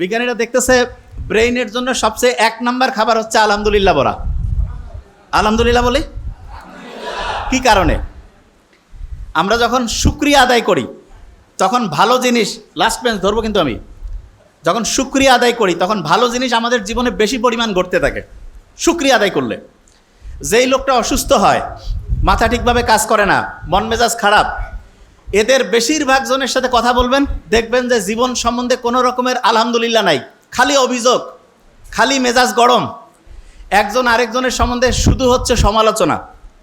বিজ্ঞানীরা দেখতেছে ব্রেইনের জন্য সবচেয়ে এক নাম্বার খাবার হচ্ছে আলহামদুলিল্লাহ বলা। আলহামদুলিল্লাহ বলি? কি কারণে? আমরা যখন শুক্রিয়া আদায় করি, তখন ভালো জিনিস লাস্ট বেঞ্চ ধরবো কিন্তু আমি, যখন শুক্রিয়া আদায় করি, তখন ভালো জিনিস আমাদের জীবনে বেশি পরিমাণ ঘটতে থাকে, শুক্রিয়া আদায় করলে। যেই লোকটা অসুস্থ হয়, মাথা ঠিকভাবে কাজ করে না, মন মেজাজ খারাপ এদের বেশিরভাগ জনের সাথে কথা বলবেন, দেখবেন যে জীবন সম্বন্ধে কোনো রকমের আলহামদুলিল্লাহ নাই। খালি অভিযোগ, খালি মেজাজ গরম। একজন আরেকজনের সম্বন্ধে শুধু হচ্ছে সমালোচনা।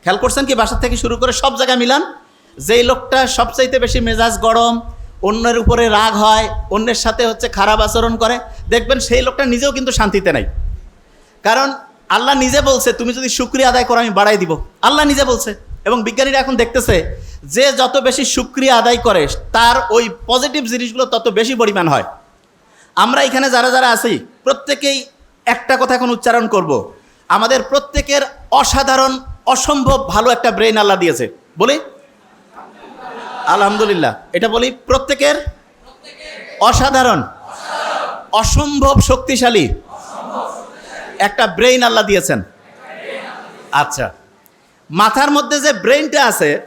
খেয়াল করছেন কি বাসা থেকে শুরু করে সব জায়গায় মিলান? যেই লোকটা সবচাইতে বেশি মেজাজ গরম, অন্যের উপরে রাগ হয়, অন্যের সাথে হচ্ছে খারাপ আচরণ করে, দেখবেন সেই লোকটা নিজেও কিন্তু শান্তিতে নাই। কারণ আল্লাহ নিজে বলছে, তুমি যদি শুক্রিয়া আদায় করো, আমি বাড়াই দিব। আল্লাহ নিজে বলছে। এবং বিজ্ঞানীরা এখন দেখতেছে যে যত বেশি শুক্রিয়া আদায় করে, তার ওই পজিটিভ জিনিসগুলো তত বেশি পরিমাণ হয়। আমরা এখানে যারা যারা আছি, প্রত্যেকেই একটা কথা এখন উচ্চারণ করব। আমাদের প্রত্যেকের অসাধারণ, অসম্ভব ভালো একটা ব্রেন আল্লাহ দিয়েছে। বলি? আলহামদুলিল্লাহ। এটা বলি, প্রত্যেকের অসাধারণ, অসম্ভব শক্তিশালী একটা ব্রেইন আল্লাহ দিয়েছেন। আচ্ছা মাথার মধ্যে যে ব্রেইনটা আছে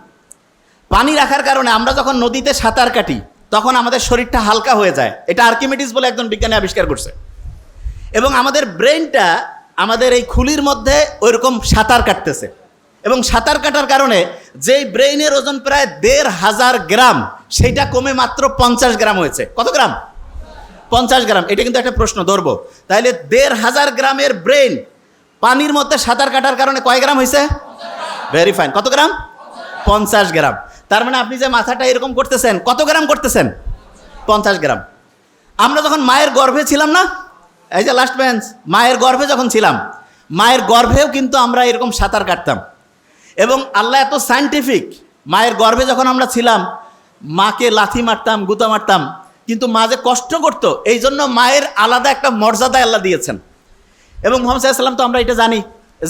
পানি রাখার কারণে আমরা যখন নদীতে সাঁতার কাটি, তখন আমাদের শরীরটা হালকা হয়ে যায়। এটা আর্কিমিটিস বলে একজন বিজ্ঞানী আবিষ্কার করছে। এবং আমাদের ব্রেনটা আমাদের এই খুলির মধ্যে ওইরকম সাঁতার কাটতেছে। এবং সাঁতার কাটার কারণে যেই ব্রেইনের ওজন প্রায় দেড় হাজার গ্রাম, সেইটা কমে মাত্র পঞ্চাশ গ্রাম হয়েছে। কত গ্রাম? পঞ্চাশ গ্রাম। এটা কিন্তু একটা প্রশ্ন, ধরবো। তাহলে দেড় হাজার গ্রামের ব্রেন পানির মধ্যে সাঁতার কাটার কারণে কয় গ্রাম হয়েছে ভেরি ফাইন কত গ্রাম? পঞ্চাশ গ্রাম। তার মানে আপনি যে মাথাটা এরকম করতেছেন, কত গ্রাম করতেছেন? পঞ্চাশ গ্রাম। আমরা যখন মায়ের গর্ভে ছিলাম না, এই যে লাস্ট বেঞ্চ মায়ের গর্ভে যখন ছিলাম, মায়ের গর্ভেও কিন্তু আমরা এরকম সাঁতার কাটতাম। এবং আল্লাহ এত সায়েন্টিফিক মায়ের গর্ভে যখন আমরা ছিলাম, মাকে লাথি মারতাম, গুতা মারতাম, কিন্তু মা যে কষ্ট করতো, এই জন্য মায়ের আলাদা একটা মর্যাদা আল্লাহ দিয়েছেন। এবং মোহাম্মদ সাল্লাম তো আমরা এটা জানি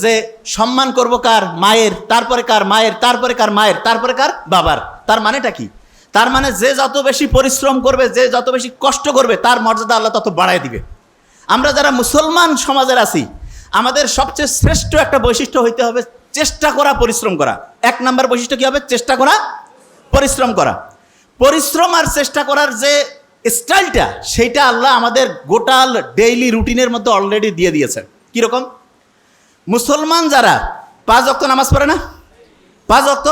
যে সম্মান করব কার মায়ের, তারপরে কার মায়ের, তারপরে কার মায়ের, তারপরে কার বাবার। তার মানেটা কি? তার মানে যে যত বেশি পরিশ্রম করবে, যে যত বেশি কষ্ট করবে, তার মর্যাদা আল্লাহ তত বাড়ায় দিবে। আমরা যারা মুসলমান সমাজের আছি, আমাদের সবচেয়ে শ্রেষ্ঠ একটা বৈশিষ্ট্য হইতে হবে চেষ্টা করা, পরিশ্রম করা। এক নাম্বার বৈশিষ্ট্য কী হবে? চেষ্টা করা, পরিশ্রম করা। পরিশ্রম আর চেষ্টা করার যে স্টাইলটা সেইটা আল্লাহ আমাদের গোটাল ডেইলি রুটিনের মধ্যে অলরেডি দিয়ে দিয়েছেন। কীরকম? মুসলমান যারা, পাঁচ অক্ত নামাজ পড়ে না? পাঁচ অক্ত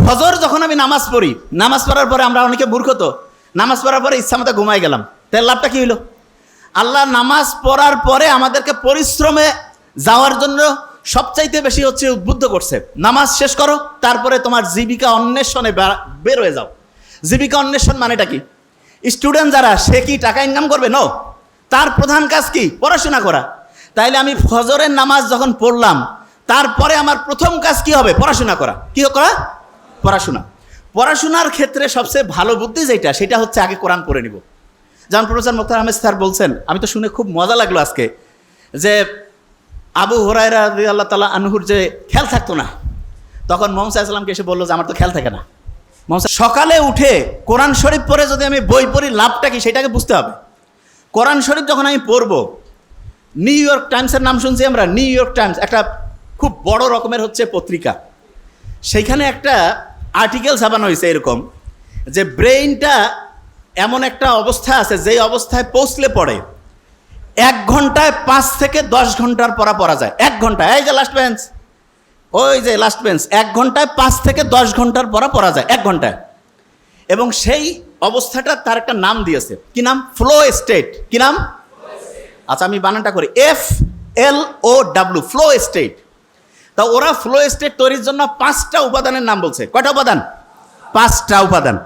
ফজর যখন আমি নামাজ পড়ি, নামাজ পড়ার পরে আমরা অনেকে মূর্খ তো, নামাজ পড়ার পরে ইচ্ছা মতো ঘুমাই গেলাম। তার লাভটা কী হইল? আল্লাহ নামাজ পড়ার পরে আমাদেরকে পরিশ্রমে যাওয়ার জন্য সবচাইতে বেশি হচ্ছে উদ্বুদ্ধ করছে। নামাজ শেষ করো, তারপরে তোমার জীবিকা অন্বেষণে বের হয়ে যাও। জীবিকা অন্বেষণ মানেটা কি? স্টুডেন্ট যারা, সে কি টাকা ইনকাম করবে? নো তার প্রধান কাজ কি? পড়াশোনা করা। তাইলে আমি ফজরের নামাজ যখন পড়লাম, তারপরে আমার প্রথম কাজ কি হবে? পড়াশোনা করা। কি করা? পড়াশোনা। পড়াশোনার ক্ষেত্রে সবচেয়ে ভালো বুদ্ধি যেটা, সেটা হচ্ছে আগে কোরআন পড়ে নিব। যেমন প্রফেসর মুক্তার আহমেদ স্যার বলছেন, আমি তো শুনে খুব মজা লাগল আজকে, যে আবু হরাইরা আল্লাহ তালা আনহুর যে খেয়াল থাকতো না, তখন মোহাম্মদ সাল্লামকে এসে বলল যে আমার তো খেয়াল থাকে না। মোহাম্মদ সকালে উঠে কোরআন শরীফ পড়ে যদি আমি বই পড়ি, লাভটা কি সেটাকে বুঝতে হবে। কোরআন শরীফ যখন আমি পড়ব নিউ ইয়র্ক টাইমসের নাম শুনছি আমরা নিউ ইয়র্ক টাইমস একটা খুব বড় রকমের হচ্ছে পত্রিকা। সেইখানে একটা আর্টিকেল ছাপানো হয়েছে এরকম, যে ব্রেইনটা এমন একটা অবস্থা আছে, যেই অবস্থায় পৌঁছলে পড়ে এক ঘন্টায় পাঁচ থেকে দশ ঘণ্টার পড়া পড়া যায়। এক ঘন্টায়, এই যে লাস্ট বেঞ্চ ওই যে লাস্ট বেঞ্চ এক ঘন্টায় পাঁচ থেকে দশ ঘণ্টার পড়া পড়া যায়, এক ঘন্টায়। এবং সেই অবস্থাটা তার একটা নাম দিয়েছে। কি নাম? ফ্লো স্টেট কি নাম? আচ্ছা আমি বানানটা করি। F L O W flow state তা ওরা ফ্লো স্টেট তৈরির জন্য পাঁচটা উপাদানের নাম বলছে। কয়টা উপাদান? পাঁচটা উপাদান।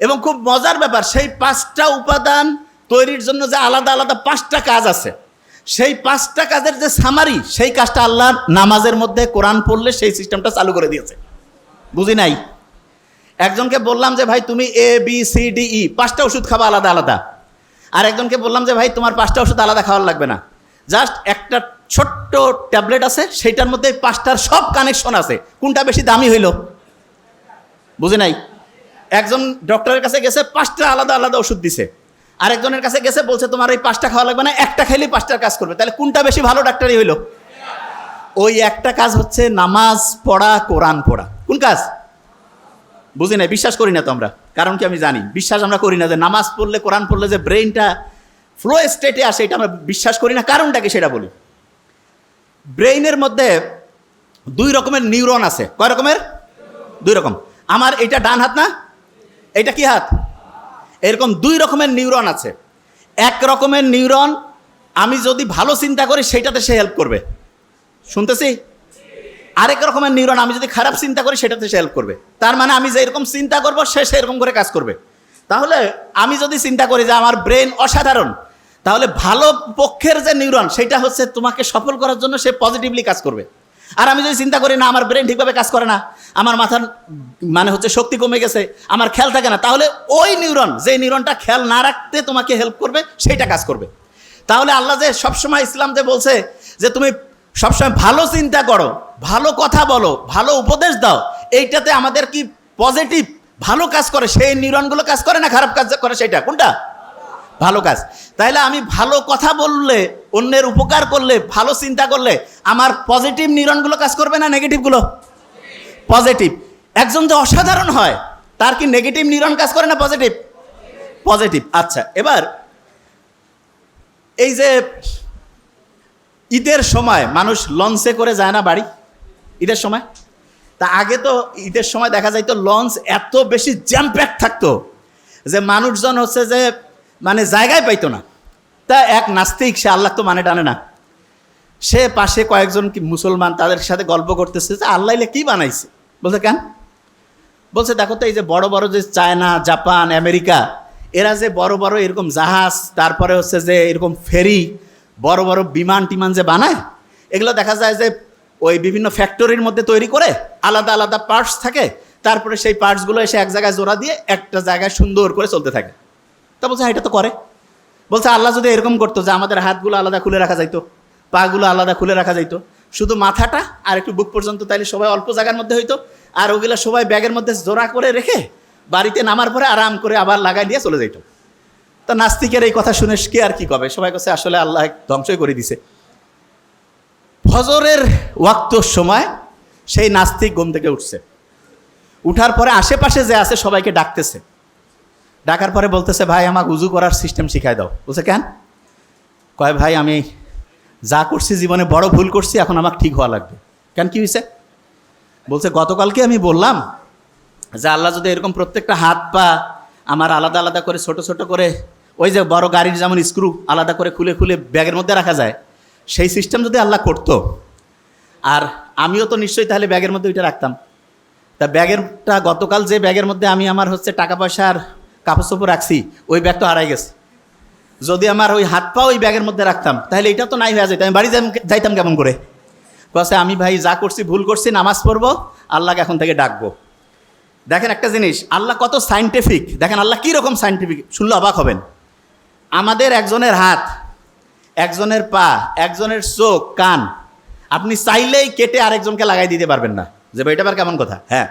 এবং খুব মজার ব্যাপার, সেই পাঁচটা উপাদান তৈরির জন্য যে আলাদা আলাদা পাঁচটা কাজ আছে, সেই পাঁচটা কাজের যে সামারি সেই কাজটা আল্লাহ নামাজের মধ্যে কোরআন পড়লে সেই সিস্টেমটা চালু করে দিয়েছে। বুঝি নাই? একজনকে বললাম যে, ভাই, তুমি A B C D E পাঁচটা ওষুধ খাবা আলাদা আলাদা। আর একজনকে বললাম যে, ভাই, তোমার পাঁচটা ওষুধ আলাদা খাওয়ার লাগবে না। জাস্ট একটা ছোট্ট ট্যাবলেট আছে, সেইটার মধ্যে পাঁচটার সব কানেকশন আছে। কোনটা বেশি দামি হইল? বুঝে নাই? একজন ডক্টরের কাছে গেছে, পাঁচটা আলাদা আলাদা ওষুধ দিছে। আরেকজনের কাছে গেছে, বলছে, তোমার এই পাঁচটা খাওয়া লাগবে না, একটা খাইলেই পাঁচটার কাজ করবে। তাহলে কোনটা বেশি ভালো ডাক্তারই হইল? ওই একটা কাজ হচ্ছে নামাজ পড়া, কোরআন পড়া। কোন কাজ? বুঝি নাই? বিশ্বাস করি না তো আমরা। কারণ কি আমি জানি? বিশ্বাস আমরা করি না যে নামাজ পড়লে, কোরআন পড়লে যে ব্রেনটা ফ্লো স্টেটে আসে, এটা আমরা বিশ্বাস করি না। কারণটাকে সেটা বলি। ব্রেইনের মধ্যে দুই রকমের নিউরন আছে। কয় রকমের? দুই রকম। আমার এটা ডান হাত না? এটা কি হাত? এরকম দুই রকমের নিউরন আছে। এক রকমের নিউরন আমি যদি ভালো চিন্তা করি, সেইটাতে সে হেল্প করবে। শুনতেছি? আরেক রকমের নিউরন আমি যদি খারাপ চিন্তা করি সেটাতে সে হেল্প করবে। তার মানে আমি যে এরকম চিন্তা করব, সে সেরকম করে কাজ করবে। তাহলে আমি যদি চিন্তা করি যে আমার ব্রেন অসাধারণ, তাহলে ভালো পক্ষের যে নিউরন, সেটা হচ্ছে তোমাকে সফল করার জন্য সে পজিটিভলি কাজ করবে। আর আমি যদি চিন্তা করি না, আমার ব্রেন ঠিকভাবে কাজ করে না, আমার মাথার মানে হচ্ছে শক্তি কমে গেছে, আমার খেয়াল থাকে না, তাহলে ওই নিউরন, যে নিউরনটা খেয়াল না রাখতে তোমাকে হেল্প করবে সেইটা কাজ করবে। তাহলে আল্লাহ যে সবসময় ইসলাম যে বলছে যে তুমি সবসময় ভালো চিন্তা করো, ভালো কথা বলো, ভালো উপদেশ দাও। এইটাতে আমাদের কি পজিটিভ ভালো কাজ করে, সেই নিউরনগুলো কাজ করে না খারাপ কাজ করে সেটা কোনটা? ভালো কাজ। তাইলে আমি ভালো কথা বললে, অন্যের উপকার করলে, ভালো চিন্তা করলে, আমার পজিটিভ নিউরনগুলো কাজ করবে না নেগেটিভগুলো পজিটিভ একজন যে অসাধারণ হয়, তার কি নেগেটিভ নিউরন কাজ করে না পজিটিভ পজিটিভ আচ্ছা এবার এই যে ঈদের সময় মানুষ লঞ্চে করে যায় না বাড়ি? ঈদের সময়? তা আগে তো ঈদের সময় দেখা যাইতো লঞ্চ এত বেশি জ্যাম প্যাক থাকতো যে মানুষজন হচ্ছে যে মানে জায়গায় পাইতো না। তা এক নাস্তিক, সে আল্লাহ তো মানে টানে না। সে পাশে কয়েকজন কি মুসলমান তাদের সাথে গল্প করতেছে যে আল্লাহ কি বানাইছে? বলছে, কেন? বলছে, দেখো তো এই যে বড় বড় যে চায়না, জাপান, আমেরিকা, এরা যে বড় বড় এরকম জাহাজ, তারপরে হচ্ছে যে এরকম ফেরি বড় বড় বিমান টিমান যে বানায় এগুলো দেখা যায় যে ওই বিভিন্ন ফ্যাক্টরির মধ্যে তৈরি করে আলাদা আলাদা পার্টস থাকে তারপরে সেই পার্টসগুলো এসে এক জায়গায় জোড়া দিয়ে একটা জায়গায় সুন্দর করে চলতে থাকে। তা বলছে হ্যাঁ, এটা তো করে। বলছে আল্লাহ যদি এরকম করতো যে আমাদের হাতগুলো আলাদা খুলে রাখা যাইতো পাগুলো আলাদা খুলে রাখা যাইতো শুধু মাথাটা আর একটু বুক পর্যন্ত তাইলে সবাই অল্প জায়গার মধ্যে হইতো আর ওগুলো সবাই ব্যাগের মধ্যে জোড়া করে রেখে বাড়িতে নামার পরে আরাম করে আবার লাগাই দিয়ে চলে যাইতো। তা নাস্তিকের এই কথা শুনে কে আর কি কবে? সবাই কাছে আসলে আল্লাহ ধ্বংসই করে দিছে। ফজরের ওয়াক্তর সময় সেই নাস্তিক ঘুম থেকে উঠছে। উঠার পরে আশেপাশে যে আছে সবাইকে ডাকতেছে। ডাকার পরে বলতেছে, ভাই, আমাকে উজু করার সিস্টেম শিখাই দাও। বলছে কেন? কয়, ভাই, আমি যা করছি জীবনে বড় ভুল করছি, এখন আমাকে ঠিক হওয়া লাগবে। কেন কি হয়েছে বলছে, গতকালকে আমি বললাম যে আল্লাহ যদি এরকম প্রত্যেকটা হাত পা আমার আলাদা আলাদা করে, ছোট ছোট করে ওই যে বড় গাড়ির যেমন স্ক্রু আলাদা করে খুলে খুলে ব্যাগের মধ্যে রাখা যায়, সেই সিস্টেম যদি আল্লাহ করতো, আর আমিও তো নিশ্চয়ই তাহলে ব্যাগের মধ্যে ওইটা রাখতাম। তা ব্যাগেরটা গতকাল যে ব্যাগের মধ্যে আমি আমার হচ্ছে টাকা পয়সা আর কাপড় চোপড় রাখছি, ওই ব্যাগ তো হারাই গেছে। যদি আমার ওই হাত পা ওই ব্যাগের মধ্যে রাখতাম, তাহলে এটা তো নাই হয়ে যেত, আমি বাড়ি যাইতাম কেমন করে? কাছে আমি ভাই যা করছি, ভুল করছি, নামাজ পড়ব, আল্লাহকে এখন থেকে ডাকবো। দেখেন একটা জিনিস, আল্লাহ কত সাইন্টিফিক দেখেন আল্লাহ কী রকম সাইন্টিফিক শুনলে অবাক হবেন। আমাদের একজনের হাত, একজনের পা, একজনের চোখ, কান, আপনি চাইলেই কেটে আরেকজনকে লাগাই দিতে পারবেন না। যে ভাই, এটা কেমন কথা? হ্যাঁ।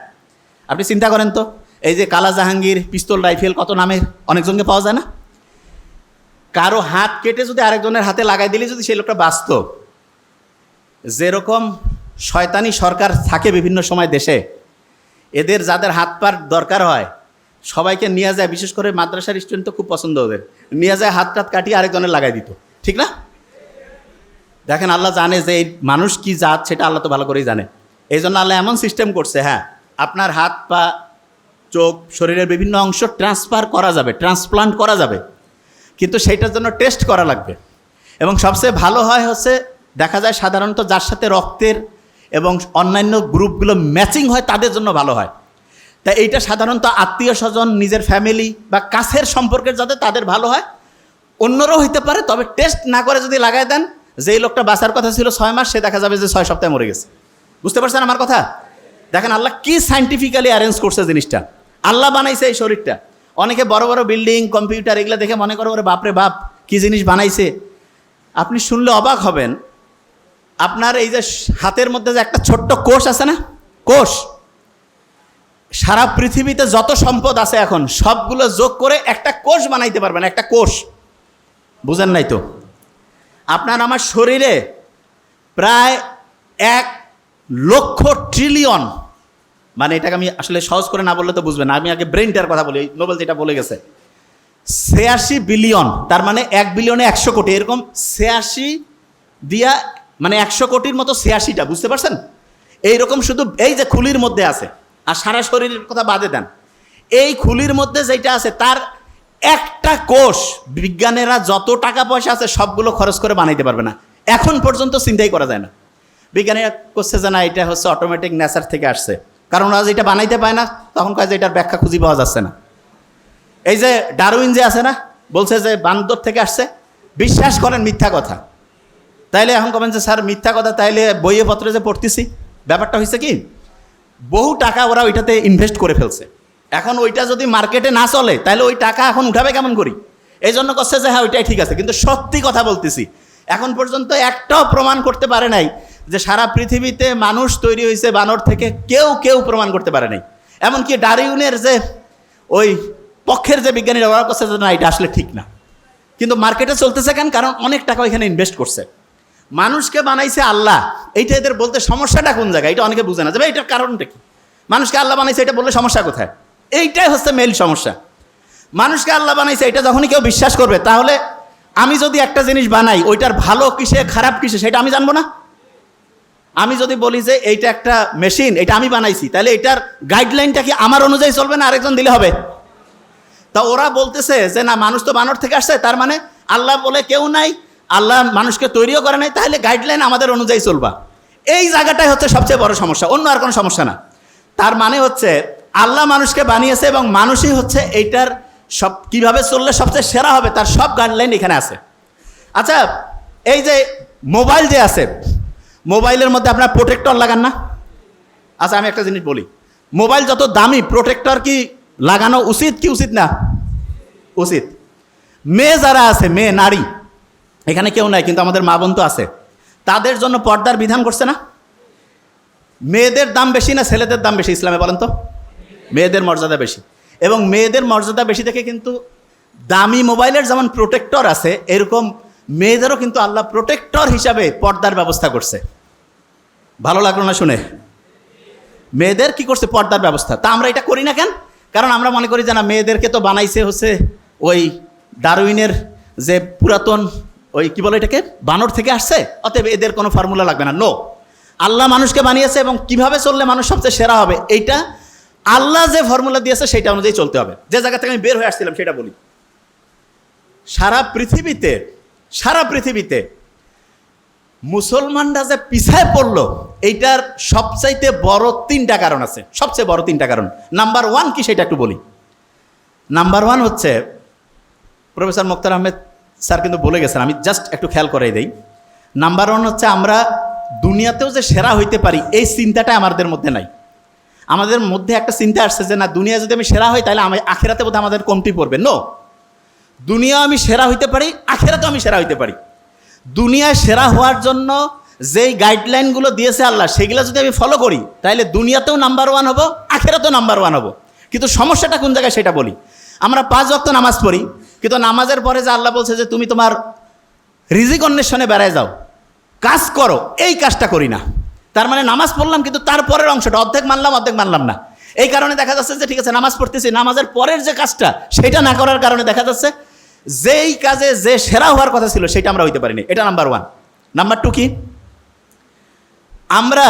আপনি চিন্তা করেন তো, এই যে কালা জাহাঙ্গীর, পিস্তল, রাইফেল কত নামের, অনেকজনকে পাওয়া যায় না? কারও হাত কেটে যদি আরেকজনের হাতে লাগাই দিলে যদি সেই লোকটা বাঁচত, যেরকম শয়তানি সরকার থাকে বিভিন্ন সময় দেশে, এদের যাদের হাত পার দরকার হয় সবাইকে নিয়ে যায়, বিশেষ করে মাদ্রাসার স্টুডেন্ট তো খুব পছন্দ ওদের। নিয়ে যায়, হাত টাত কাটিয়ে আরেকজনের লাগাই দিত। ঠিক না? দেখেন, আল্লাহ জানে যে এই মানুষ কি জাত, সেটা আল্লাহ তো ভালো করেই জানে। এই জন্য আল্লাহ এমন সিস্টেম করছে হ্যাঁ আপনার হাত, পা, চোখ, শরীরের বিভিন্ন অংশ ট্রান্সফার করা যাবে ট্রান্সপ্লান্ট করা যাবে। কিন্তু সেইটার জন্য টেস্ট করা লাগবে। এবং সবচেয়ে ভালো হয় হচ্ছে, দেখা যায় সাধারণত যার সাথে রক্তের এবং অন্যান্য গ্রুপগুলো ম্যাচিং হয়, তাদের জন্য ভালো হয়। তা এইটা সাধারণত আত্মীয় স্বজন, নিজের ফ্যামিলি বা কাছের সম্পর্কের যাতে তাদের ভালো হয়, অন্যরাও হইতে পারে। তবে টেস্ট না করে যদি লাগাই দেন, যেই লোকটা বাঁচার কথা ছিল ছয় মাস, সে দেখা যাবে যে ছয় সপ্তাহে মরে গেছে। বুঝতে পারছেন আমার কথা? দেখেন আল্লাহ কি সাইন্টিফিক্যালি অ্যারেঞ্জ করছে জিনিসটা। আল্লাহ বানাইছে এই শরীরটা। অনেকে বড় বড় বিল্ডিং কম্পিউটার এগুলো দেখে মনে করো, ওরে বাপরে বাপ, কি জিনিস বানাইছে? আপনি শুনলে অবাক হবেন। আপনার এই যে হাতের মধ্যে যে একটা ছোট্ট কোষ আছে না? কোষ। সারা পৃথিবীতে যত সম্পদ আছে এখন, সবগুলো যোগ করে একটা কোষ বানাইতে পারবেন, একটা কোষ। বুঝেন নাই তো? আপনার আমার শরীরে প্রায় এক লক্ষ ট্রিলিয়ন মানে এটাকে আমি আসলে সহজ করে না বললে তো বুঝবেন আমি আগে ব্রেনটার কথা বলি নোবেল যেটা বলে গেছে। ছিয়াশি বিলিয়ন তার মানে এক বিলিয়নে একশো কোটি, এরকম ছিয়াশি দিয়া মানে একশো কোটির মতো ছিয়াশিটা, বুঝতে পারছেন? এইরকম শুধু এই যে খুলির মধ্যে আছে আর সারা শরীরের কথা বাদে দেন। এই খুলির মধ্যে যেটা আছে, তার একটা কোষ, বিজ্ঞানীরা যত টাকা পয়সা আছে সবগুলো খরচ করে বানাইতে পারবে না। এখন পর্যন্ত চিন্তাই করা যায় না। বিজ্ঞানীরা করছে যে না, এটা হচ্ছে অটোমেটিক নেচার থেকে আসছে। কারণ ওরা যেটা বানাইতে পায় না, তখন যে এটার ব্যাখ্যা খুঁজে পাওয়া যাচ্ছে না। এই যে ডারউইন যে আছে না, বলছে যে বান্দর থেকে আসছে। বিশ্বাস করেন মিথ্যা কথা। তাইলে এখন কবেন যে, স্যার, মিথ্যা কথা, তাইলে বইয়ে পত্রে যে পড়তেছি, ব্যাপারটা হয়েছে কি? বহু টাকা ওরা ওইটাতে ইনভেস্ট করে ফেলছে। এখন ওইটা যদি মার্কেটে না চলে, তাহলে ওই টাকা এখন উঠাবে কেমন করি? এই জন্য করছে যে হ্যাঁ ওইটাই ঠিক আছে। কিন্তু সত্যি কথা বলতেছি, এখন পর্যন্ত একটাও প্রমাণ করতে পারে নাই যে, সারা পৃথিবীতে মানুষ তৈরি হয়েছে বানর থেকে কেউ কেউ প্রমাণ করতে পারে নাই। এমনকি ডারিউনের যে, ওই পক্ষের যে বিজ্ঞানীরা ওরা করছে যে, না, এটা আসলে ঠিক না। কিন্তু মার্কেটে চলতেছে কেন? কারণ অনেক টাকা ওইখানে ইনভেস্ট করছে। মানুষকে বানাইছে আল্লাহ। এইটা এদের বলতে সমস্যাটা কোন জায়গায়? এটা অনেকে বুঝে না। যাবে এটার কারণটা কি? মানুষকে আল্লাহ বানাইছে, এটা বললে সমস্যা কোথায়? এইটাই হচ্ছে মেইন সমস্যা। মানুষকে আল্লাহ বানাইছে, এটা যখনই কেউ বিশ্বাস করবে, তাহলে আমি যদি একটা জিনিস বানাই, ওইটার ভালো কিসে, খারাপ কিসে, সেটা আমি জানব না? আমি যদি বলি যে এইটা একটা মেশিন এটা আমি বানাইছি, তাহলে এটার গাইডলাইনটা কি আমার অনুযায়ী চলবে না আরেকজন দিলে হবে? তা ওরা বলতেছে যে, না, মানুষ তো বানর থেকে আসছে। তার মানে আল্লাহ বলে কেউ নাই আল্লাহ মানুষকে তৈরিও করে নাই, তাহলে গাইডলাইন আমাদের অনুযায়ী চলবা। এই জায়গাটাই হচ্ছে সবচেয়ে বড় সমস্যা, অন্য আর কোনো সমস্যা না। তার মানে হচ্ছে, আল্লাহ মানুষকে বানিয়েছে এবং মানুষই হচ্ছে এইটার সব, কীভাবে চললে সবচেয়ে সেরা হবে, তার সব গাইডলাইন এখানে আছে। আচ্ছা এই যে মোবাইল যে আছে মোবাইলের মধ্যে আপনার প্রোটেক্টর লাগান না? আচ্ছা আমি একটা জিনিস বলি মোবাইল যত দামি প্রোটেক্টর কি লাগানো উচিত কি উচিত না? উচিত। মেয়ে যারা আছে, মেয়ে, নারী এখানে কেউ নাই, কিন্তু আমাদের মা বোন তো আছে। তাদের জন্য পর্দার বিধান করছে না? মেয়েদের দাম বেশি না ছেলেদের দাম বেশি, ইসলামে বলেন তো? মেয়েদের মর্যাদা বেশি। এবং মেয়েদের মর্যাদা বেশি থেকে কিন্তু দামি মোবাইলের যেমন প্রোটেক্টর আছে, এরকম মেয়েদেরও কিন্তু আল্লাহ প্রোটেক্টর হিসাবে পর্দার ব্যবস্থা করছে। ভালো লাগল না শুনে? মেয়েদের কি করছে? পর্দার ব্যবস্থা। তা আমরা এটা করি না কেন? কারণ আমরা মনে করি যে না, মেয়েদেরকে তো বানাইছে হচ্ছে ওই ডারউইনের যে পুরাতন ওই কি বলে এটাকে? বানর থেকে আসছে? অতএব এদের কোনো ফর্মুলা লাগবে না। নো আল্লাহ মানুষকে বানিয়েছে এবং কীভাবে চললে মানুষ সবচেয়ে সেরা হবে, এইটা আল্লাহ যে ফর্মুলা দিয়েছে সেটা অনুযায়ী চলতে হবে। যে জায়গা থেকে আমি বের হয়ে আসছিলাম সেটা বলি। সারা পৃথিবীতে সারা পৃথিবীতে মুসলমানরা যে পিছায় পড়ল, এইটার সবচাইতে বড় তিনটা কারণ আছে। সবচেয়ে বড় তিনটা কারণ। নাম্বার ওয়ান কি সেটা একটু বলি। নাম্বার ওয়ান হচ্ছে প্রফেসর মুক্তার আহমেদ স্যার কিন্তু বলে গেছেন, আমি জাস্ট একটু খেয়াল করাই দেই। নাম্বার ওয়ান হচ্ছে আমরা দুনিয়াতেও যে সেরা হইতে পারি, এই চিন্তাটা আমাদের মধ্যে নাই। আমাদের মধ্যে একটা চিন্তা আসছে যে, না দুনিয়া যদি আমি সেরা হই, তাহলে আমি আখেরাতে বোধহয় আমাদের কমতি পড়বে। নো দুনিয়া আমি সেরা হইতে পারি, আখেরাতেও আমি সেরা হইতে পারি। দুনিয়ায় সেরা হওয়ার জন্য যেই গাইডলাইনগুলো দিয়েছে আল্লাহ, সেগুলো যদি আমি ফলো করি, তাহলে দুনিয়াতেও নাম্বার ওয়ান হব, আখেরাতেও নাম্বার ওয়ান হব। কিন্তু সমস্যাটা কোন জায়গায় সেটা বলি। আমরা পাঁচ ওয়াক্ত নামাজ পড়ি কিন্তু নামাজের পরে যে আল্লাহ বলছে যে তুমি তোমার রিজিক অন্বেষণে বেড়ায় যাও, কাজ করো, এই কাজটা করি না। তার মানে নামাজ পড়লাম কিন্তু তারপরের অংশটা, অর্ধেক মানলাম অর্ধেক মানলাম না। এই কারণে দেখা যাচ্ছে যে ঠিক আছে, নামাজ পড়তেছি, নামাজের পরের যে কাজটা, সেটা না করার কারণে দেখা যাচ্ছে যেই কাজে যে সেরা হওয়ার কথা ছিল, সেটা আমরা হইতে পারিনি। এটা নাম্বার ওয়ান নাম্বার টু কি? আমরা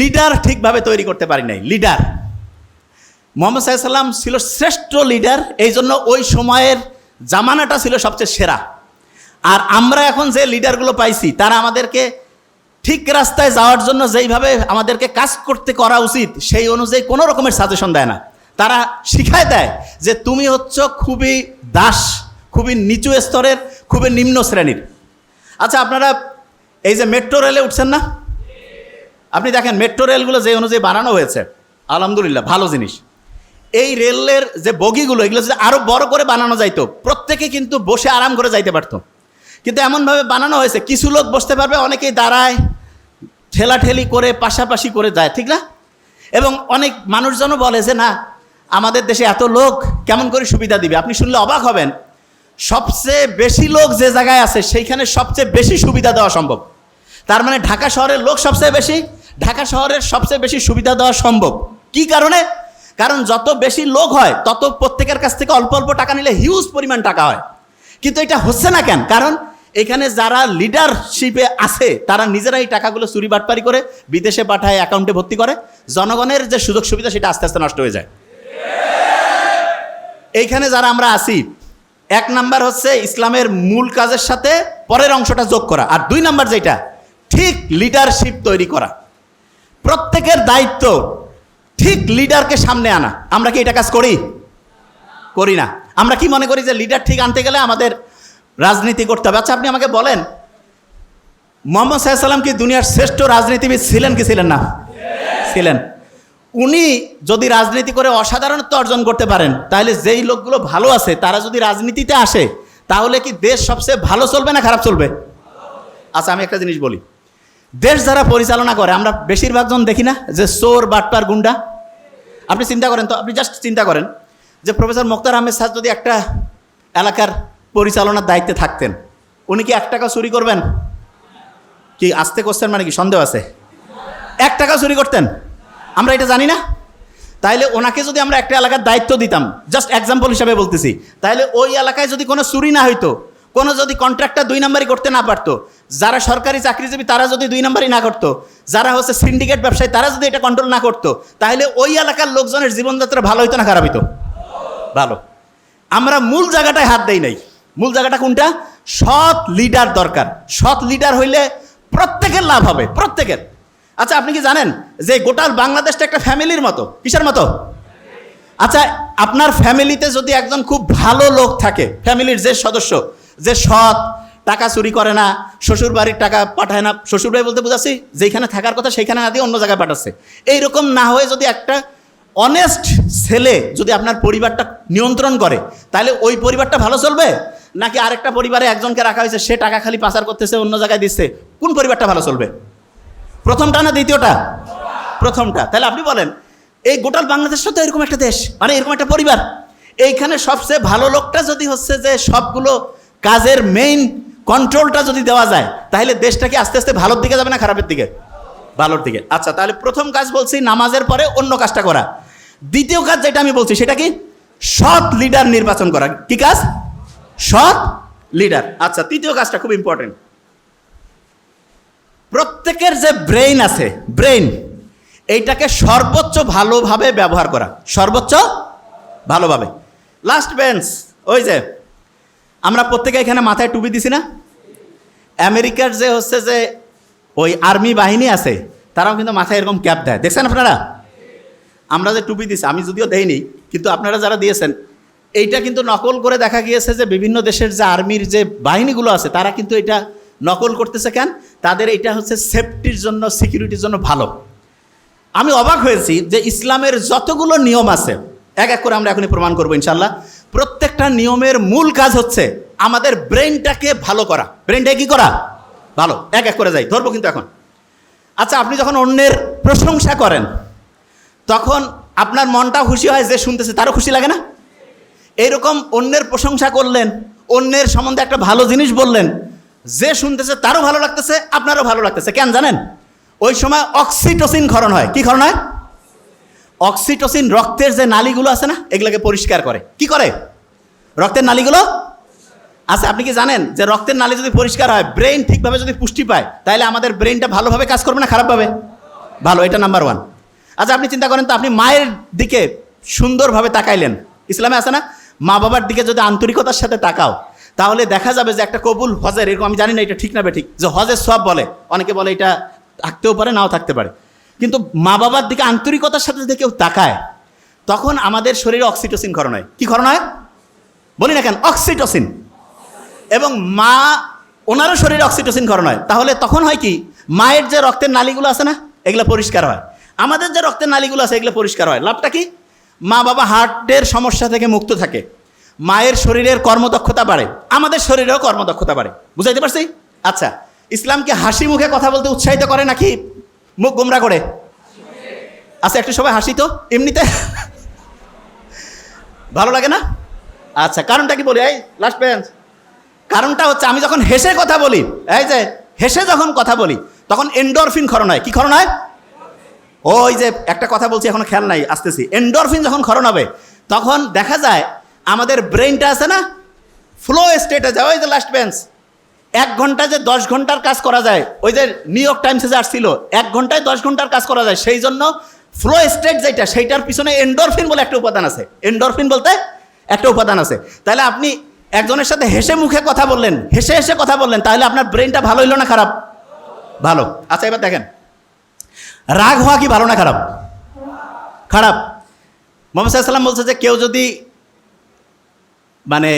লিডার ঠিকভাবে তৈরি করতে পারি নাই। লিডার মোহাম্মদ সাল্লাম ছিল শ্রেষ্ঠ লিডার এই জন্য ওই সময়ের জামানাটা ছিল সবচেয়ে সেরা। আর আমরা এখন যে লিডারগুলো পাইছি, তারা আমাদেরকে ঠিক রাস্তায় যাওয়ার জন্য যেইভাবে আমাদেরকে কাজ করতে করা উচিত, সেই অনুযায়ী কোনো রকমের সাজেশন দেয় না। তারা শিখায় দেয় যে তুমি হচ্ছ খুবই দাস, খুবই নিচু স্তরের, খুবই নিম্ন শ্রেণির। আচ্ছা আপনারা এই যে মেট্রো রেলে উঠছেন না? আপনি দেখেন মেট্রো রেলগুলো যে অনুযায়ী বানানো হয়েছে, আলহামদুলিল্লাহ, ভালো জিনিস। এই রেলের যে বগিগুলো, এগুলো যদি আরও বড় করে বানানো যাইতো, প্রত্যেকে কিন্তু বসে আরাম করে যাইতে পারতো। কিন্তু এমনভাবে বানানো হয়েছে, কিছু লোক বসতে পারবে, অনেকেই দাঁড়ায়, ঠেলাঠেলি করে, পাশাপাশি করে যায়, ঠিক না? এবং অনেক মানুষজনও বলে যে, না, আমাদের দেশে এত লোক, কেমন করে সুবিধা দিবে? আপনি শুনলে অবাক হবেন। সবচেয়ে বেশি লোক যে জায়গায় আছে, সেইখানে সবচেয়ে বেশি সুবিধা দেওয়া সম্ভব। তার মানে ঢাকা শহরের লোক সবচেয়ে বেশি, ঢাকা শহরের সবচেয়ে বেশি সুবিধা দেওয়া সম্ভব। কি কারণে? কারণ যত বেশি লোক হয়, তত প্রত্যেকের কাছ থেকে অল্প অল্প টাকা নিলে হিউজ পরিমাণ টাকা হয়। কিন্তু এটা হচ্ছে না কেন? কারণ এখানে যারা লিডারশিপে আছে, তারা নিজেরা এই টাকাগুলো চুরি বাটপারি করে বিদেশে পাঠায় অ্যাকাউন্টে ভর্তি করে। জনগণের যে সুযোগ সুবিধা সেটা আস্তে আস্তে নষ্ট হয়ে যায়। এইখানে যারা আমরা আছি, এক নাম্বার হচ্ছে ইসলামের মূল কাজের সাথে পরের অংশটা যোগ করা। আর দুই নাম্বার যেটা, ঠিক লিডারশিপ তৈরি করা। প্রত্যেকের দায়িত্ব ঠিক লিডারকে সামনে আনা। আমরা কি এটা কাজ করি? করি না। আমরা কি মনে করি যে লিডার ঠিক আনতে গেলে আমাদের রাজনীতি করতে হবে? আচ্ছা আপনি আমাকে বলেন, মোহাম্মদ সাল্লাম কি দুনিয়ার শ্রেষ্ঠ রাজনীতিবিদ ছিলেন কি ছিলেন না? ছিলেন। উনি যদি রাজনীতি করে অসাধারণত্ব অর্জন করতে পারেন, তাহলে যেই লোকগুলো ভালো আছে, তারা যদি রাজনীতিতে আসে, তাহলে কি দেশ সবচেয়ে ভালো চলবে না খারাপ চলবে? আচ্ছা আমি একটা জিনিস বলি। দেশ যারা পরিচালনা করে, আমরা বেশিরভাগ জন দেখি না যে চোর, বাটপার, গুন্ডা। আপনি চিন্তা করেন তো, আপনি জাস্ট চিন্তা করেন যে প্রফেসর মোক্তার আহমেদ স্যার যদি একটা এলাকার পরিচালনার দায়িত্বে থাকতেন, উনি কি এক টাকা চুরি করবেন? কি আসতে করছেন মানে কি সন্দেহ আছে? এক টাকা চুরি করতেন? আমরা এটা জানি না। তাইলে ওনাকে যদি আমরা একটা এলাকার দায়িত্ব দিতাম জাস্ট এক্সাম্পল হিসাবে বলতেছি তাহলে ওই এলাকায় যদি কোনো চুরি না হইতো, কোনো যদি কন্ট্রাক্টটা দুই নাম্বারই করতে না পারতো যারা সরকারি চাকরিজীবী, তারা যদি দুই নাম্বারই না করতো, যারা হচ্ছে সিন্ডিকেট ব্যবসায়ী, তারা যদি এটা কন্ট্রোল না করতো, তাহলে ওই এলাকার লোকজনের জীবনযাত্রা ভালো হইতো না, খারাপ হইতো? ভালো। আমরা মূল জায়গাটায় হাত দেই নাই। মূল জায়গাটা কোনটা? সৎ লিডার দরকার। সৎ লিডার হইলে প্রত্যেকের লাভ হবে, প্রত্যেকের। আচ্ছা আপনি কি জানেন যে গোটাল বাংলাদেশটা একটা ফ্যামিলির মতো? কিসের মতো? আচ্ছা আপনার ফ্যামিলিতে যদি একজন খুব ভালো লোক থাকে ফ্যামিলির যে সদস্য, যে সৎ টাকা চুরি করে না শ্বশুর বাড়ির টাকা পাঠায় না। শ্বশুর বাড়ি বলতে বুঝাচ্ছি, যেখানে থাকার কথা সেইখানে না দিয়ে অন্য জায়গায় পাঠাচ্ছে। এইরকম না হয়ে যদি একটা অনেস্ট ছেলে যদি আপনার পরিবারটা নিয়ন্ত্রণ করে, তাহলে ওই পরিবারটা ভালো চলবে? নাকি আরেকটা পরিবারে একজনকে রাখা হয়েছে, সে টাকা খালি পাচার করতেছে, অন্য জায়গায় দিচ্ছে? কোন পরিবারটা ভালো চলবে? প্রথমটা না দ্বিতীয়টা? প্রথমটা। তাহলে আপনি বলেন, এই গোটাল বাংলাদেশটা তো এরকম একটা দেশ মানে এরকম একটা পরিবার। এইখানে সবচেয়ে ভালো লোকটা যদি হচ্ছে যে সবগুলো কাজের মেইন কন্ট্রোলটা যদি দেওয়া যায়, তাহলে দেশটা কি আস্তে আস্তে ভালোর দিকে যাবে না খারাপের দিকে? ভালোর দিকে। আচ্ছা তাহলে প্রথম কাজ বলছি, নামাজের পরে অন্য কাজটা করা। দ্বিতীয় কাজ যেটা আমি বলছি, সেটা কি? সৎ লিডার নির্বাচন করা। কি কাজ? সৎ লিডার আচ্ছা তৃতীয় কাজটা খুব ইম্পর্টেন্ট প্রত্যেকের যে ব্রেইন আছে ব্রেইন এইটাকে সর্বোচ্চ ভালোভাবে ব্যবহার করা। সর্বোচ্চ ভালোভাবে। লাস্ট বেঞ্চ ওই যে আমরা প্রত্যেকে এখানে মাথায় টুপি দিছি না? আমেরিকার যে হচ্ছে যে ওই আর্মি বাহিনী আছে, তারাও কিন্তু মাথায় এরকম ক্যাপ দেয়। দেখছেন আপনারা? আমরা যে টুপি দিছি, আমি যদিও দেইনি, কিন্তু আপনারা যারা দিয়েছেন, এইটা কিন্তু নকল করে দেখা গিয়েছে যে বিভিন্ন দেশের যে আর্মির যে বাহিনীগুলো আছে, তারা কিন্তু এটা নকল করতেছে কেন? তাদের এটা হচ্ছে সেফটির জন্য সিকিউরিটির জন্য ভালো। আমি অবাক হয়েছি যে ইসলামের যতগুলো নিয়ম আছে, এক এক করে আমরা এখনই প্রমাণ করব ইনশাল্লাহ। প্রত্যেকটা নিয়মের মূল কাজ হচ্ছে আমাদের ব্রেনটাকে ভালো করা। ব্রেনটাকে কি করা? ভালো। এক এক করে যাই। ধরবো কিন্তু এখন। আচ্ছা আপনি যখন অন্যের প্রশংসা করেন, তখন আপনার মনটাও খুশি হয় যে শুনতেছে, তারও খুশি লাগে না? এইরকম অন্যের প্রশংসা করলেন, অন্যের সম্বন্ধে একটা ভালো জিনিস বললেন, যে শুনতেছে তারও ভালো লাগতেছে, আপনারও ভালো লাগতেছে। কেন জানেন? ওই সময় অক্সিটোসিন ক্ষরণ হয়। কি ক্ষরণ হয়? অক্সিটোসিন রক্তের যে নালীগুলো আছে না, এগুলোকে পরিষ্কার করে। কি করে? রক্তের নালীগুলো? আচ্ছা আপনি কি জানেন যে রক্তের নালী যদি পরিষ্কার হয় ব্রেন ঠিকভাবে যদি পুষ্টি পায় তাহলে আমাদের ব্রেনটা ভালোভাবে কাজ করবে না খারাপভাবে? ভালো, এটা নাম্বার ওয়ান আচ্ছা আপনি চিন্তা করেন তো, আপনি মায়ের দিকে সুন্দরভাবে তাকাইলেন। ইসলামে আছে না? মা বাবার দিকে যদি আন্তরিকতার সাথে তাকাও, তাহলে দেখা যাবে যে একটা কবুল হজের, এরকম আমি জানি না এটা ঠিক না বে ঠিক, যে হজের সব বলে। অনেকে বলে এটা থাকতেও পারে, নাও থাকতে পারে। কিন্তু মা বাবার দিকে আন্তরিকতার সাথে যদি কেউ তাকায়, তখন আমাদের শরীরে অক্সিটোসিন ক্ষরণ হয়। কি ক্ষরণ হয়? বলি না কেন, অক্সিটোসিন। এবং মা, ওনারও শরীরে অক্সিটোসিন ক্ষরণ হয়। তাহলে তখন হয় কি, মায়ের যে রক্তের নালীগুলো আছে না, এগুলো পরিষ্কার হয়। আমাদের যে রক্তের নালীগুলো আছে, এগুলো পরিষ্কার হয়। লাভটা কি? মা বাবা হার্টের সমস্যা থেকে মুক্ত থাকে। মায়ের শরীরের কর্মদক্ষতা বাড়ে। আমাদের শরীরেও কর্মদক্ষতা বাড়ে। বুঝাইতে পারছি? আচ্ছা ইসলামকে হাসি মুখে কথা বলতে উৎসাহিত করে নাকি মুখ গোমরা করে। আচ্ছা একটু সবাই হাসি তো, এমনিতে? ভালো লাগে না? আচ্ছা কারণটা কি বলি? এই লাস্ট বেঞ্চ কারণটা হচ্ছে, আমি যখন হেসে কথা বলি, এই যে, হেসে যখন কথা বলি, তখন এন্ডরফিন ক্ষরণ হয়। কি ক্ষরণ হয়? ওই যে, একটা কথা বলছি, এখন খেয়াল নাই, আসতেছি। এন্ডরফিন যখন ক্ষরণ হবে, তখন দেখা যায়, আমাদের ব্রেনটা আছে না? ফ্লো স্টেটে যায়, ওই যে লাস্ট বেঞ্চ এক ঘন্টায় যে দশ ঘণ্টার কাজ করা যায়, ওই যে নিউ ইয়র্ক টাইমসে যে আসছিল, এক ঘন্টায় দশ ঘণ্টার কাজ করা যায়। সেই জন্য ফ্লো স্টেট যেটা, সেইটার পিছনে এন্ডরফিন বলে একটা উপাদান আছে। এন্ডরফিন বলতে একটা উপাদান আছে। তাহলে আপনি একজনের সাথে হেসে মুখে কথা বললেন, হেসে হেসে কথা বললেন, তাহলে আপনার ব্রেনটা ভালো হইল না খারাপ? ভালো। আচ্ছা এবার দেখেন। রাগ হওয়া কি ভালো না খারাপ? খারাপ। মোহাম্মদ সাল্লাম বলছে যে কেউ যদি মানে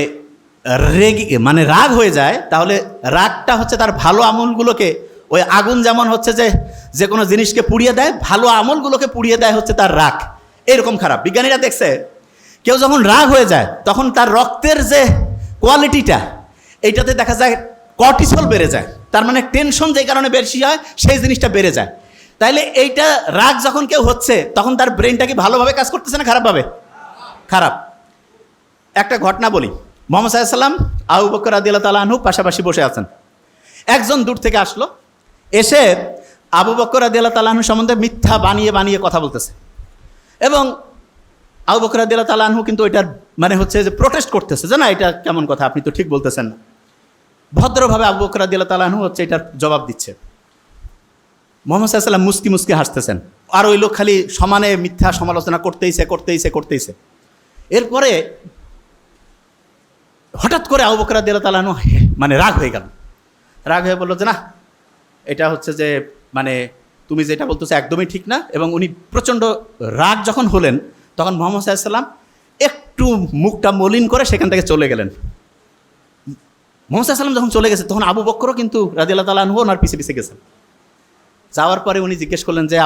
রেগে মানে রাগ হয়ে যায়, তাহলে রাগটা হচ্ছে তার ভালো আমলগুলোকে, ওই আগুন যেমন হচ্ছে যে যে কোনো জিনিসকে পুড়িয়ে দেয়, ভালো আমলগুলোকে পুড়িয়ে দেয় হচ্ছে তার রাগ। এরকম খারাপ। বিজ্ঞানীরা দেখছে, কেউ যখন রাগ হয়ে যায়, তখন তার রক্তের যে কোয়ালিটিটা এইটাতে দেখা যায় কর্টিসল বেড়ে যায়। তার মানে টেনশন যে কারণে বেশি হয়, সেই জিনিসটা বেড়ে যায়। তাইলে এইটা রাগ যখন কেউ হচ্ছে, তখন তার ব্রেনটা কি ভালোভাবে কাজ করতেছে না খারাপভাবে? খারাপ। একটা ঘটনা বলি। মোহাম্মদ সাল্লাম আবু বকর আদিল্লা তালা আনহু পাশাপাশি বসে আছেন। একজন দূর থেকে আসলো, এসে আবু বকর আদিল্লা তালাহু সম্বন্ধে মিথ্যা বানিয়ে বানিয়ে কথা বলতেছে। এবং আবু বকর আদিল্লা তালাহু কিন্তু এটার মানে হচ্ছে যে প্রোটেস্ট করতেছে যে না, এটা কেমন কথা, আপনি তো ঠিক বলতেছেন না। ভদ্রভাবে আবু বকর আদিল্লা তালাহু হচ্ছে এটার জবাব দিচ্ছে। মোহাম্মদ সাল্লাম মুস্কি মুস্কি হাসতেছেন। আর ওই লোক খালি সমানে মিথ্যা সমালোচনা করতেইছে করতেইছে করতেইছে। এরপরে হঠাৎ করে আবু বকর আদিল্লা তালাহু মানে রাগ হয়ে গেল। রাগ হয়ে বলল যে না এটা হচ্ছে যে মানে তুমি যেটা বলতেছো একদমই ঠিক না। এবং উনি প্রচণ্ড রাগ যখন হলেন, তখন মোহাম্মদ সাল্লাম একটু মুখটা মলিন করে সেখান থেকে চলে গেলেন। মোহাম্মদ সাল্লাম যখন চলে গেছে, তখন আবু বক্করও কিন্তু রাজিয়াল্লাহ তালা আনহু ওনার পিছিয়ে পিছিয়ে গেছেন। যাওয়ার পরে উনি জিজ্ঞেস করলেন যে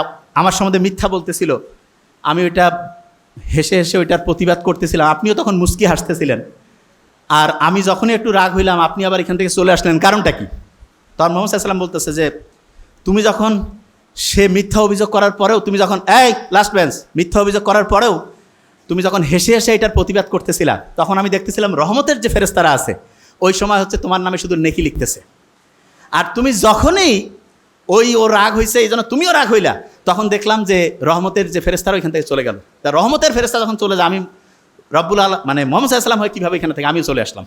আমার সম্বন্ধে মিথ্যা বলতেছিল। আমি ওইটা হেসে হেসে ওইটার প্রতিবাদ করতেছিলাম। আপনিও তখন মুস্কি হাসতেছিলেন। আর আমি যখনই একটু রাগ হইলাম, আপনি আবার এখান থেকে চলে আসলেন, কারণটা কি? তখন মোহাম্মদ সাল্লাম বলতেছে যে, তুমি যখন সে মিথ্যা অভিযোগ করার পরেও, তুমি যখন, এই লাস্ট বেঞ্চ মিথ্যা অভিযোগ করার পরেও, তুমি যখন হেসে হেসে এটার প্রতিবাদ করতেছিলা, তখন আমি দেখতেছিলাম রহমতের যে ফেরেস্তারা আছে, ওই সময় হচ্ছে তোমার নামে শুধু নেকি লিখতেছে। আর তুমি যখনই ওই ও রাগ হয়েছে এই জন্য তুমিও রাগ হইলা, তখন দেখলাম যে রহমতের যে ফেরেস্তারা ওইখান থেকে চলে গেল। তা রহমতের ফেরেস্তা যখন চলে যায়, আমি রব্বুল আল মানে মোহাম্মদ সাল্লাম হয় কীভাবে এখানে থেকে? আমিও চলে আসলাম।